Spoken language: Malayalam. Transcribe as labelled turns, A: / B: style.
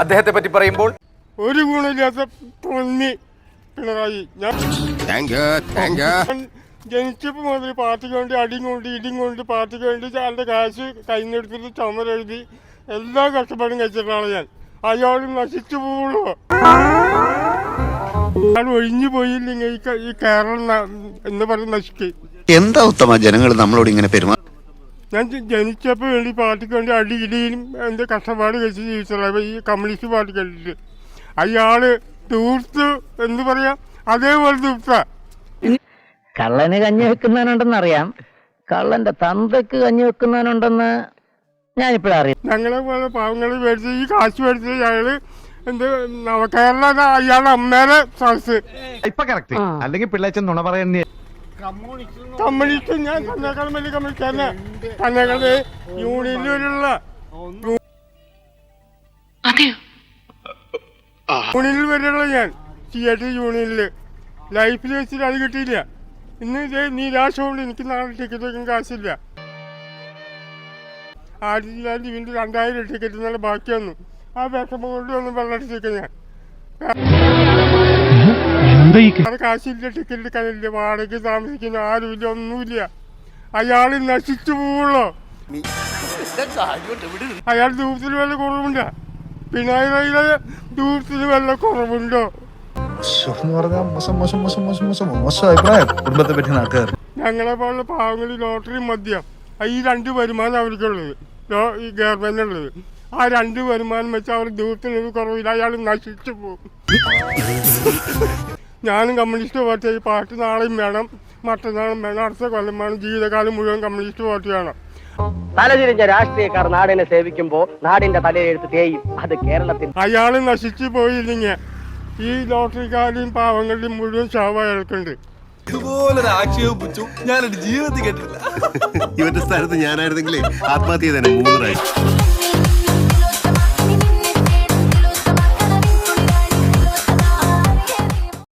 A: അദ്ദേഹത്തെ പറ്റി പറയുമ്പോൾ
B: ഒരു ഗുണമില്ലാത്ത പിണറായി. ഞാൻ ജനിച്ചപ്പോൾ മുതൽ പാർട്ടിക്ക് വേണ്ടി അടിയും കൊണ്ട് ഇടിയും കൊണ്ട് പാർട്ടിക്ക് വേണ്ടി അയാളുടെ കാശ് കൈന്നെടുത്തിട്ട് ചുമരെഴുതി എല്ലാ കഷ്ടപ്പാടും കഴിച്ചിട്ടാണ് ഞാൻ. അയാൾ നശിച്ചു പോകുള്ളൂ അയാൾ ഒഴിഞ്ഞു പോയില്ലെങ്കിൽ ഈ കേരളം എന്ന് പറഞ്ഞ് നശിക്കും.
C: എന്താ ഉത്തമ? ജനങ്ങൾ നമ്മളോട് ഇങ്ങനെ പെരുമാ
B: ഞാൻ ജനിച്ചപ്പോൾ വേണ്ടി പാർട്ടിക്ക് വേണ്ടി അടി ഇടിയും എന്റെ കഷ്ടപ്പാട് കഴിച്ച് ജീവിച്ചത് അപ്പൊ ഈ കമ്മ്യൂണിസ്റ്റ് പാർട്ടി കണ്ടിട്ട് അയാൾ തൂർത്ത് എന്ന് പറയാ അതേപോലെ തൂർത്ത
D: കള്ളന് കഞ്ഞി വെക്കുന്നവനുണ്ടെന്നറിയാം. കള്ളന്റെ തന്തയ്ക്ക് കഞ്ഞി വെക്കുന്നവനുണ്ടെന്ന് ഞാനിപ്പോഴാ അറിയാം.
B: ഞങ്ങളെ പോലെ പാവങ്ങൾ മേടിച്ച് ഈ കാശ് മേടിച്ച് അയാൾ എന്ത് കേരള അയാളുടെ അമ്മേടെ സദസ്
E: ഇപ്പൊ കറക്റ്റ് അല്ലെങ്കിൽ പിള്ളേച്ചൻ നുണ പറയുന്ന
B: കമ്മ്യൂണിസ്റ്റ് ഞാൻ കന്നേക്കാൾ വലിയ കമ്മ്യൂണിസ്റ്റ് തന്നെ കന്നേക്കാൾ യൂണിയനിലുള്ള യൂണിയനിൽ വരെയുള്ള ഞാൻ. ടി യൂണിയനിൽ. ലൈഫിൽ വെച്ചിട്ട് അത് കിട്ടിയില്ല. ഇന്ന് ഇതേ നിരാശമുണ്ട് എനിക്ക് നാളെ ടിക്കറ്റ് വെക്കാൻ കാശില്ല. ആയിരത്തി തൊള്ളായിരത്തി വീണ്ടും രണ്ടായിരം ടിക്കറ്റ് നല്ല ബാക്കി വന്നു ആ വിഷമം കൊണ്ട് ഒന്ന് വെള്ളം ഞാൻ. കാശില്ല ടിക്കറ്റ് എടുക്കാനില്ല. വാടകയ്ക്ക് താമസിക്കുന്ന ആരുമില്ല ഒന്നുമില്ല. അയാൾ നശിച്ചു പോവുള്ളോ. അയാൾ ദൂരത്തിന് വല്ല കുറവുണ്ടോ? പിണറായിയുടെ ദൂരത്തിന് വല്ല കുറവുണ്ടോ?
F: കുടുംബത്തെ പറ്റി നാട്ടുകാർ.
B: ഞങ്ങളെ പോലുള്ള പാവങ്ങൾ ലോട്ടറി മദ്യം. ഈ രണ്ട് വരുമാനം അവർക്കുള്ളത്. ഈ ഗവൺമെന്റിനുള്ളത്. ആ രണ്ട് വരുമാനം വെച്ച് അവർ ദൂരത്തിനൊരു കുറവില്ല. അയാൾ നശിച്ചു പോകും ഞാനും കമ്മ്യൂണിസ്റ്റ് പാർട്ടിയായി പാർട്ടി നാളെയും വേണം മറ്റന്നാളും വേണം അടുത്ത കൊല്ലം വേണം ജീവിതകാലം മുഴുവൻ കമ്മ്യൂണിസ്റ്റ് പാർട്ടി വേണം.
D: തലതിരിഞ്ഞ രാഷ്ട്രീയക്കാർ നാടിനെ സേവിക്കുമ്പോ നാടിന്റെ തലയെഴുത്ത് തേയും. അത് കേരളത്തിൽ
B: അയാൾ നശിച്ചു പോയില്ലെങ്കിൽ ഈ ലോട്ടറിക്കാരെയും പാവങ്ങളുടെയും മുഴുവൻ ശവം അയാൾക്കുണ്ട്.
G: ഇതുപോലൊരു ആക്ഷേപം പുച്ചു ജീവിതത്തിൽ കേട്ടിട്ടില്ല.
C: ഇവന്റെ സ്ഥലത്ത് ഞാനായിരുന്നെങ്കിലേ ആത്മഹത്യ തന്നെ മൂന്ന് പ്രാവശ്യം.